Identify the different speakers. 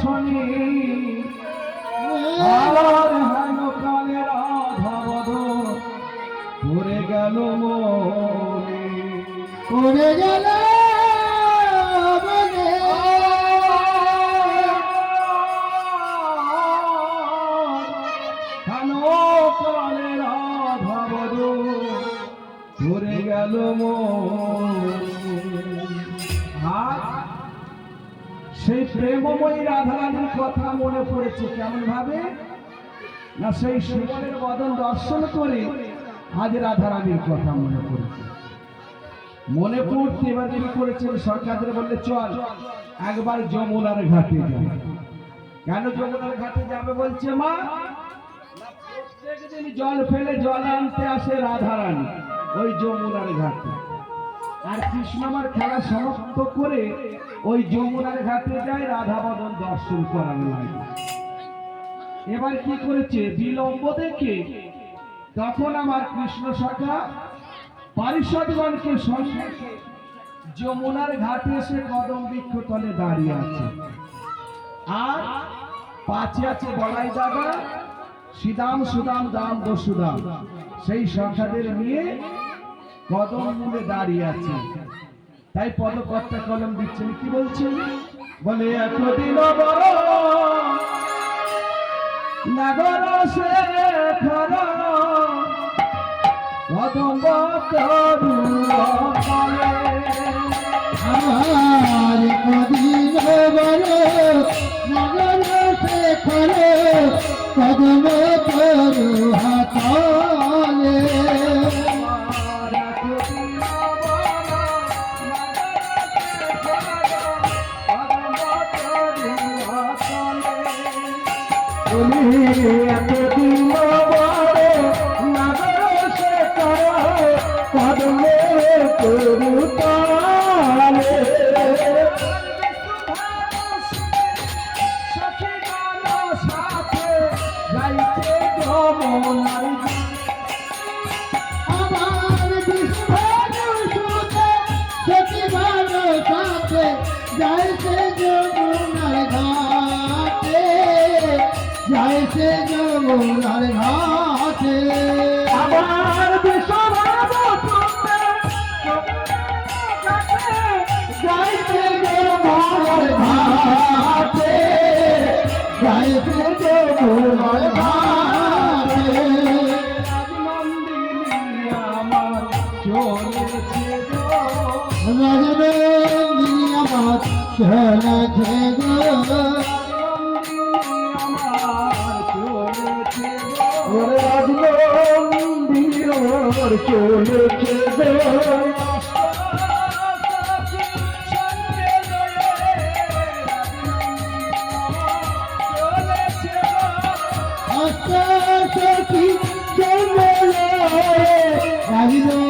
Speaker 1: শনি। আর হেন কালে রাধা বধ ঘুরে গেল মনে।
Speaker 2: পড়ে গেল
Speaker 1: ঘুরে গেল মনে। আর সেই প্রেমময়ী রাধারানীর কথা মনে পড়েছে কেমন ভাবে? না সেই সুবলের বদন দর্শন করে আজ রাধারানীর কথা মনে পড়েছে। মনে পড়তে এবার কি করেছেন? সরকারদের বললে, চল, একবার যমুনার ঘাটে যাবে কেন যমুনার ঘাটে যাবে বলছে মা? প্রত্যেকদিন জল ফেলে জল আনতে আসে রাধারানী, ওই যমুনার ঘাটে। আর কৃষ্ণ আমার খেলা সমাপ্ত করে ওই যমুনার ঘাটে যায় রাধা বদন দর্শন করার লাগে। এবার কি করেছে? বিলম্ব দেখে তখন আমার কৃষ্ণ শাখা পারিষদগণকে যমুনার ঘাটে এসে কদম বৃক্ষ তলে দাঁড়িয়ে আছে। আর পাঁচে আছে বলাই দাদা, সিদাম সুদাম, দাম দসুদাম সেই সংখ্যাদের নিয়ে কদম মূলে দাঁড়িয়ে আছে। তাই পদকর্তা কলম দিচ্ছেন, কি বলছেন? বলে, এতদিন বড় নগর সে কদম
Speaker 2: আমার কদিন বলে নগর শেখরে কদম আমার যাইছে যমুনার ঘাটে।
Speaker 1: আমার বিশ্বভাব
Speaker 2: যাইছে যমুনার ঘাটে। যাইছে যমুনার ঘাটে।
Speaker 1: নন্দিনী আমার চলেছে গো।
Speaker 2: রজনী আমার চলেছে গো ওর চলেছে গো সখী চলে রাজনন্দিনী